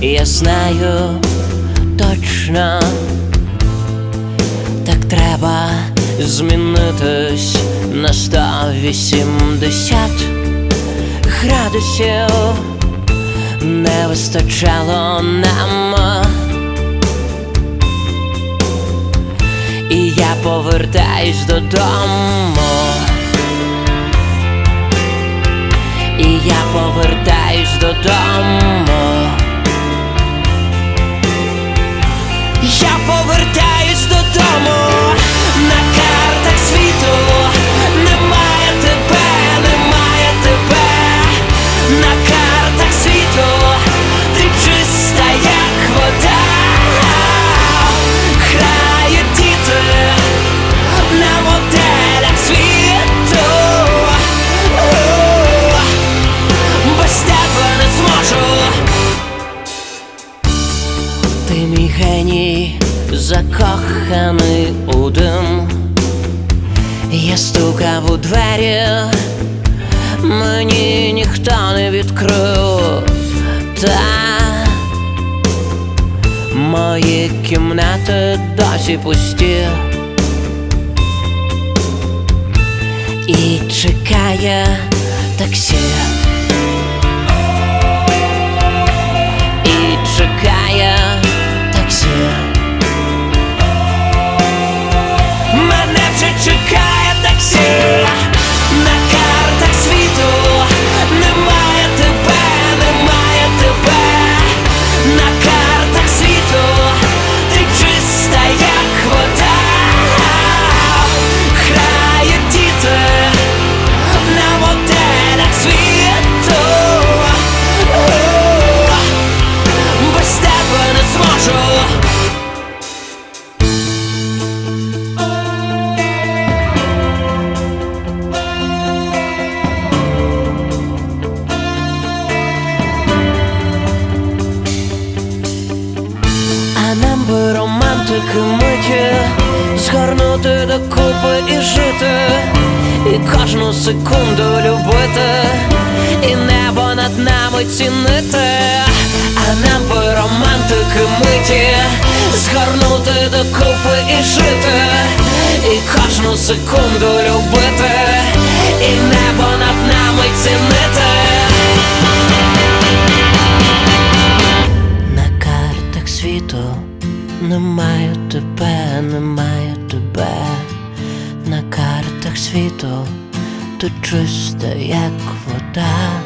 я знаю точно, так треба змінитись на 180 градусів не вистачало нам. І я повертаюсь додому. І я повертаюсь геній, закоханий у дим. Я стукав у двері, мені ніхто не відкрив. Та мої кімнати досі пусті. І чекає таксі. А нам би романтики миті Згорнути докупи і жити, і кожну секунду любити, і небо над нами цінити, а нам би романтики миті Згорнути докупи і жити, і кожну секунду любити, і небо над нами цінити. На немає тебе, немає тебе. На картах світу ти чиста, як вода.